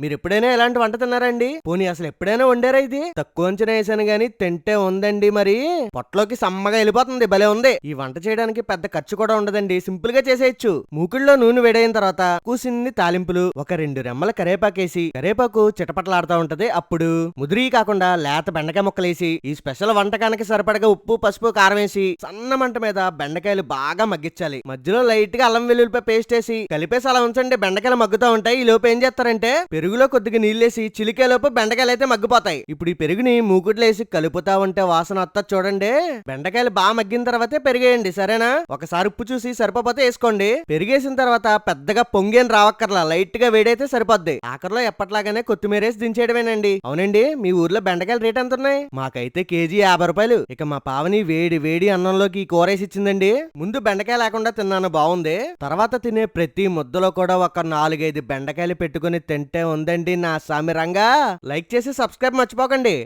మీరు ఎప్పుడైనా ఇలాంటి వంట తిన్నారండి? పోనీ అసలు ఎప్పుడైనా వండారా ఇది? తక్కువ అంచనా వేసాను గానీ తింటే ఉందండి మరి. పొట్టలోకి సమ్మగా వెళ్ళిపోతుంది భలే ఉంది. ఈ వంట చేయడానికి పెద్ద ఖర్చు కూడా ఉండదండి. సింపుల్గా చేసేయచ్చు. మూకుళ్ళలో నూనె వేడైన తర్వాత కూసిన్ని తాలింపులు. ఒక రెండు రెమ్మల కరేపాకేసి కరేపాకు చిటపటలాడుతూ ఉంటది. అప్పుడు ముదిరి కాకుండా లేత బెండకాయ ముక్కలేసి ఈ స్పెషల్ వంటకానికి సరిపడగా ఉప్పు పసుపు కారం వేసి సన్న మంట మీద బెండకాయలు బాగా మగ్గించాలి. మధ్యలో లైట్గా అల్లం వెల్లుల్లిపై పేస్ట్ వేసి కలిపేసి అలా ఉంచండి. బెండకాయలు మగ్గుతూ ఉంటాయి. ఈ లోపు ఏం చేస్తారంటే పెరుగులో కొద్దిగా నీళ్ళేసి చిలికేలోపు బెండకాయలైతే మగ్గిపోతాయి. ఇప్పుడు ఈ పెరుగుని మూకుట్లో వేసి కలుపుతా ఉంటే వాసన వస్తా చూడండి. బెండకాయలు బాగా మగ్గిన తర్వాతే పెరిగేయండి సరేనా? ఒకసారి ఉప్పు చూసి సరిపోతే వేసుకోండి. పెరిగేసిన తర్వాత పెద్దగా పొంగేని రావక్కర్లా లైట్గా వేడైతే సరిపోద్ది. ఆఖరిలో ఎప్పట్లాగానే కొత్తిమీర వేసి దించేయడమేనండి. అవునండి మీ ఊర్లో బెండకాయలు రేట్ ఎంత ఉన్నాయి మాకైతే కేజీ యాభై రూపాయలు. ఇక మా పావని వేడి వేడి అన్నంలోకి ఈ కూర వేసి ఇచ్చిందండి ముందు బెండకాయ లేకుండా తిన్నాను బాగుంది తర్వాత తినే ప్రతి ముద్దలో కూడా ఒక నాలుగైదు బెండకాయలు పెట్టుకుని తింటే ఉందండి నా సామిరంగా లైక్ చేసి సబ్స్క్రైబ్ మర్చిపోకండి.